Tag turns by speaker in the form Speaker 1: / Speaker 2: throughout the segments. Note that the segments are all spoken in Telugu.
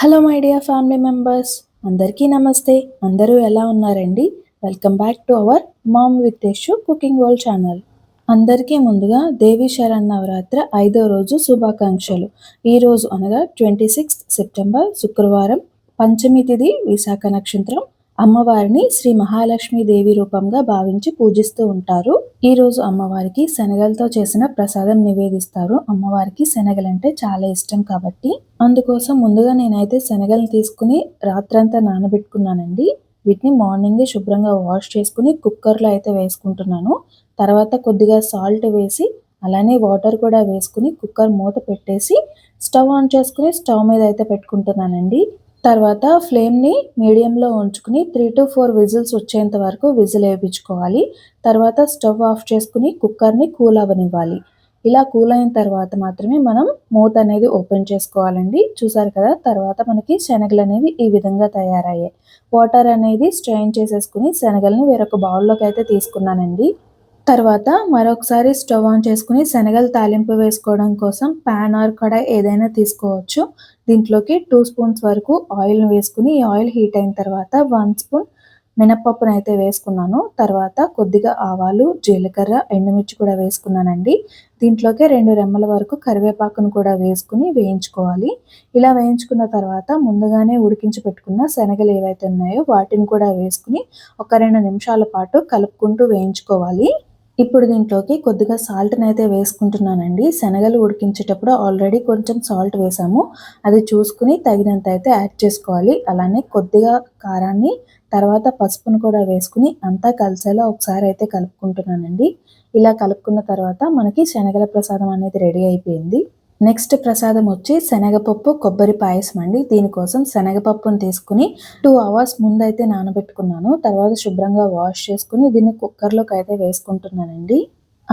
Speaker 1: Hello my dear family members అందరికీ నమస్తే. అందరూ ఎలా ఉన్నారండి? Welcome back to our mom with Yashu cooking world channel. అందరికీ ముందుగా దేవి శరణ్ నవరాత్ర ఐదో రోజు శుభాకాంక్షలు. ఈ రోజు అనగా ట్వంటీ సిక్స్త్ సెప్టెంబర్ శుక్రవారం పంచమి తిథి విశాఖ నక్షత్రం అమ్మవారిని శ్రీ మహాలక్ష్మి దేవి రూపంగా భావించి పూజిస్తూ ఉంటారు. ఈ రోజు అమ్మవారికి శనగలతో చేసిన ప్రసాదం నివేదిస్తారు. అమ్మవారికి శనగలంటే చాలా ఇష్టం కాబట్టి. అందుకోసం ముందుగా నేనైతే శనగలను తీసుకుని రాత్రంతా నానబెట్టుకున్నానండి. వీటిని మార్నింగే శుభ్రంగా వాష్ చేసుకుని కుక్కర్లో అయితే వేసుకుంటున్నాను. తర్వాత కొద్దిగా సాల్ట్ వేసి అలానే వాటర్ కూడా వేసుకుని కుక్కర్ మూత పెట్టేసి స్టవ్ ఆన్ చేసుకుని స్టవ్ మీద అయితే పెట్టుకుంటున్నానండి. తర్వాత ఫ్లేమ్ని మీడియంలో ఉంచుకుని త్రీ టు ఫోర్ విజిల్స్ వచ్చేంత వరకు విజిల్ వేయించుకోవాలి. తర్వాత స్టవ్ ఆఫ్ చేసుకుని కుక్కర్ని కూల్ అవ్వనివ్వాలి ఇలా కూల్ అయిన తర్వాత మాత్రమే మనం మూత అనేది ఓపెన్ చేసుకోవాలండి. చూసారు కదా తర్వాత మనకి శనగలు అనేవి ఈ విధంగా తయారయ్యాయి. వాటర్ అనేది స్ట్రెయిన్ చేసేసుకుని శనగల్ని వేరొక బౌల్లోకి అయితే తీసుకున్నానండి. తర్వాత మరొకసారి స్టవ్ ఆన్ చేసుకుని శనగలు తాలింపు వేసుకోవడం కోసం ప్యాన్ ఆర్ కడాయి ఏదైనా తీసుకోవచ్చు. దీంట్లోకి టూ స్పూన్స్ వరకు ఆయిల్ వేసుకుని ఈ ఆయిల్ హీట్ అయిన తర్వాత వన్ స్పూన్ మినప్పప్పును అయితే వేసుకున్నాను. తర్వాత కొద్దిగా ఆవాలు జీలకర్ర ఎండుమిర్చి కూడా వేసుకున్నానండి. దీంట్లోకి రెండు రెమ్మల వరకు కరివేపాకును కూడా వేసుకుని వేయించుకోవాలి. ఇలా వేయించుకున్న తర్వాత ముందుగానే ఉడికించి పెట్టుకున్న శనగలు ఏవైతే ఉన్నాయో వాటిని కూడా వేసుకుని ఒక రెండు నిమిషాల పాటు కలుపుకుంటూ వేయించుకోవాలి. ఇప్పుడు దీంట్లోకి కొద్దిగా సాల్ట్ని అయితే వేసుకుంటున్నానండి. శనగలు ఉడికించేటప్పుడు ఆల్రెడీ కొంచెం సాల్ట్ వేసాము. అది చూసుకుని తగినంత అయితే యాడ్ చేసుకోవాలి. అలానే కొద్దిగా కారాన్ని తర్వాత పసుపును కూడా వేసుకుని అంతా కలిసేలా ఒకసారి అయితే కలుపుకుంటున్నానండి. ఇలా కలుపుకున్న తర్వాత మనకి శనగల ప్రసాదం అనేది రెడీ అయిపోయింది. నెక్స్ట్ ప్రసాదం వచ్చి శనగపప్పు కొబ్బరి పాయసం అండి. దీనికోసం శనగపప్పును తీసుకుని టూ అవర్స్ ముందు అయితే నానబెట్టుకున్నాను. తర్వాత శుభ్రంగా వాష్ చేసుకుని దీన్ని కుక్కర్లోకి అయితే వేసుకుంటున్నానండి.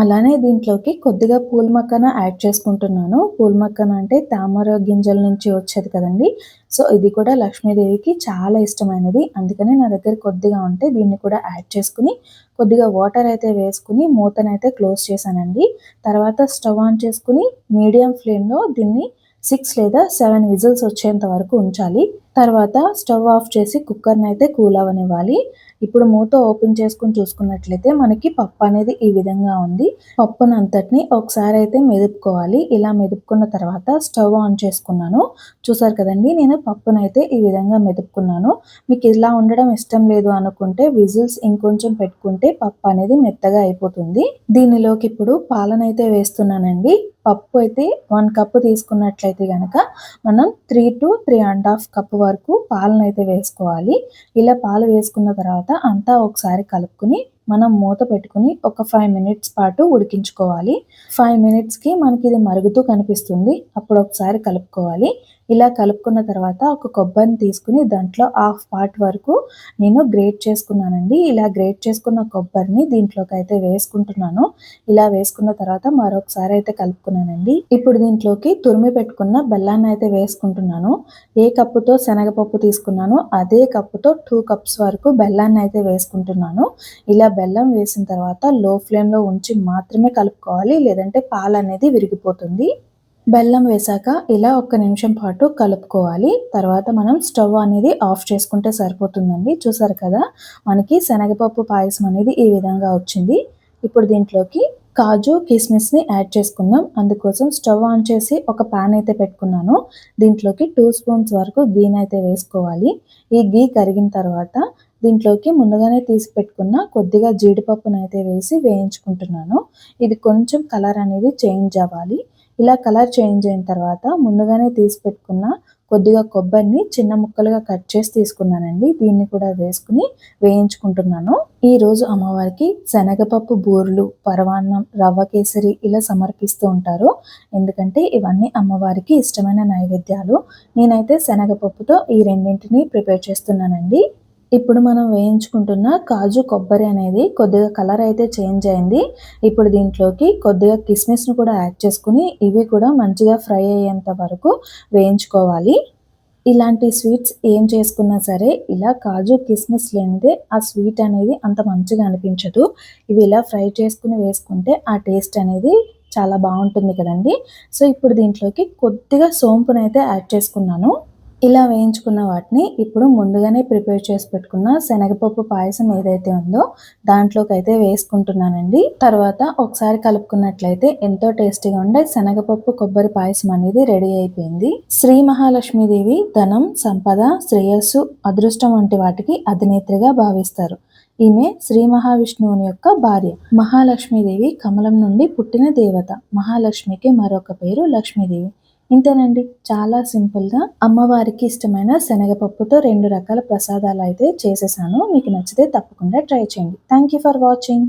Speaker 1: అలానే దీంట్లోకి కొద్దిగా పూల మక్కన యాడ్ చేసుకుంటున్నాను. పూల మక్కన అంటే తామర గింజల నుంచి వచ్చేది కదండి. సో ఇది కూడా లక్ష్మీదేవికి చాలా ఇష్టమైనది. అందుకనే నా దగ్గర కొద్దిగా ఉంటే దీన్ని కూడా యాడ్ చేసుకుని కొద్దిగా వాటర్ అయితే వేసుకుని మూతనైతే క్లోజ్ చేశానండి. తర్వాత స్టవ్ ఆన్ చేసుకుని మీడియం ఫ్లేమ్లో దీన్ని సిక్స్ లేదా సెవెన్ విజిల్స్ వచ్చేంత వరకు ఉంచాలి. తర్వాత స్టవ్ ఆఫ్ చేసి కుక్కర్ని అయితే కూల్ అవ్వనివ్వాలి ఇప్పుడు మూత ఓపెన్ చేసుకుని చూసుకున్నట్లయితే మనకి పప్పు అనేది ఈ విధంగా ఉంది. పప్పును అంతటిని ఒకసారి అయితే మెదుపుకోవాలి. ఇలా మెదుపుకున్న తర్వాత స్టవ్ ఆన్ చేసుకున్నాను. చూసారు కదండి నేను పప్పునైతే ఈ విధంగా మెదుపుకున్నాను. మీకు ఇలా ఉండడం ఇష్టం లేదు అనుకుంటే విజిల్స్ ఇంకొంచెం పెట్టుకుంటే పప్పు అనేది మెత్తగా అయిపోతుంది. దీనిలోకి ఇప్పుడు పాలనైతే వేస్తున్నానండి. పప్పు అయితే వన్ కప్పు తీసుకున్నట్లయితే కనుక మనం three to three and half cup వరకు పాలను అయితే వేసుకోవాలి. ఇలా పాలు వేసుకున్న తర్వాత అంతా ఒకసారి కలుపుకుని మనం మూత పెట్టుకుని ఒక ఫైవ్ మినిట్స్ పాటు ఉడికించుకోవాలి. ఫైవ్ మినిట్స్కి మనకి ఇది మరుగుతూ కనిపిస్తుంది. అప్పుడు ఒకసారి కలుపుకోవాలి. ఇలా కలుపుకున్న తర్వాత ఒక కొబ్బరిని తీసుకుని దాంట్లో హాఫ్ పార్ట్ వరకు నేను గ్రేట్ చేసుకున్నానండి. ఇలా గ్రేట్ చేసుకున్న కొబ్బరిని దీంట్లోకి అయితే వేసుకుంటున్నాను. ఇలా వేసుకున్న తర్వాత మరొకసారి అయితే కలుపుకున్నానండి. ఇప్పుడు దీంట్లోకి తురిమి పెట్టుకున్న బెల్లాన్ని అయితే వేసుకుంటున్నాను. ఏ కప్పుతో శనగపప్పు తీసుకున్నానో అదే కప్పుతో టూ కప్స్ వరకు బెల్లాన్ని అయితే వేసుకుంటున్నాను. ఇలా బెల్లం వేసిన తర్వాత లో ఫ్లేమ్లో ఉంచి మాత్రమే కలుపుకోవాలి. లేదంటే పాలు అనేది విరిగిపోతుంది. బెల్లం వేసాక ఇలా ఒక్క నిమిషం పాటు కలుపుకోవాలి. తర్వాత మనం స్టవ్ అనేది ఆఫ్ చేసుకుంటే సరిపోతుందండి. చూసారు కదా మనకి శనగపప్పు పాయసం అనేది ఈ విధంగా వచ్చింది. ఇప్పుడు దీంట్లోకి కాజు కిస్మిస్ని యాడ్ చేసుకుందాం. అందుకోసం స్టవ్ ఆన్ చేసి ఒక ప్యాన్ అయితే పెట్టుకున్నాను. దీంట్లోకి టూ స్పూన్స్ వరకు గీని అయితే వేసుకోవాలి. ఈ గీ కరిగిన తర్వాత దీంట్లోకి ముందుగానే తీసి పెట్టుకున్న కొద్దిగా జీడిపప్పునైతే వేసి వేయించుకుంటున్నాను. ఇది కొంచెం కలర్ అనేది చేంజ్ అవ్వాలి. ఇలా కలర్ చేంజ్ అయిన తర్వాత ముందుగానే తీసి పెట్టుకున్న కొద్దిగా కొబ్బరిని చిన్న ముక్కలుగా కట్ చేసి తీసుకున్నానండి. దీన్ని కూడా వేసుకుని వేయించుకుంటున్నాను. ఈ రోజు అమ్మవారికి శనగపప్పు బూరెలు పరవాన్నం రవ్వ కేసరి ఇలా సమర్పిస్తూ ఉంటారు. ఎందుకంటే ఇవన్నీ అమ్మవారికి ఇష్టమైన నైవేద్యాలు. నేనైతే శనగపప్పుతో ఈ రెండింటిని ప్రిపేర్ చేస్తున్నానండి. ఇప్పుడు మనం వేయించుకుంటున్న కాజు కొబ్బరి అనేది కొద్దిగా కలర్ అయితే చేంజ్ అయింది. ఇప్పుడు దీంట్లోకి కొద్దిగా కిస్మిస్ను కూడా యాడ్ చేసుకుని ఇవి కూడా మంచిగా ఫ్రై అయ్యేంత వరకు వేయించుకోవాలి. ఇలాంటి స్వీట్స్ ఏం చేసుకున్నా సరే ఇలా కాజు కిస్మిస్ లేనిదే ఆ స్వీట్ అనేది అంత మంచిగా అనిపించదు. ఇవి ఇలా ఫ్రై చేసుకుని వేసుకుంటే ఆ టేస్ట్ అనేది చాలా బాగుంటుంది కదండి. సో ఇప్పుడు దీంట్లోకి కొద్దిగా సోంపునైతే యాడ్ చేసుకున్నాను. ఇలా వేయించుకున్న వాటిని ఇప్పుడు ముందుగానే ప్రిపేర్ చేసి పెట్టుకున్న శనగపప్పు పాయసం ఏదైతే ఉందో దాంట్లోకి అయితే వేసుకుంటున్నానండి. తర్వాత ఒకసారి కలుపుకున్నట్లయితే ఎంతో టేస్టీగా ఉండే శనగపప్పు కొబ్బరి పాయసం అనేది రెడీ అయిపోయింది. శ్రీ మహాలక్ష్మీదేవి ధనం సంపద శ్రేయస్సు అదృష్టం వంటి వాటికి అధినేత్రిగా భావిస్తారు. ఈమె శ్రీ మహావిష్ణువుని యొక్క భార్య. మహాలక్ష్మీదేవి కమలం నుండి పుట్టిన దేవత. మహాలక్ష్మికి మరొక పేరు లక్ష్మీదేవి. ఇంతేనండి. చాలా సింపుల్గా అమ్మవారికి ఇష్టమైన శనగపప్పుతో రెండు రకాల ప్రసాదాలు అయితే చేసేసాను. మీకు నచ్చితే తప్పకుండా ట్రై చేయండి. Thank you for watching.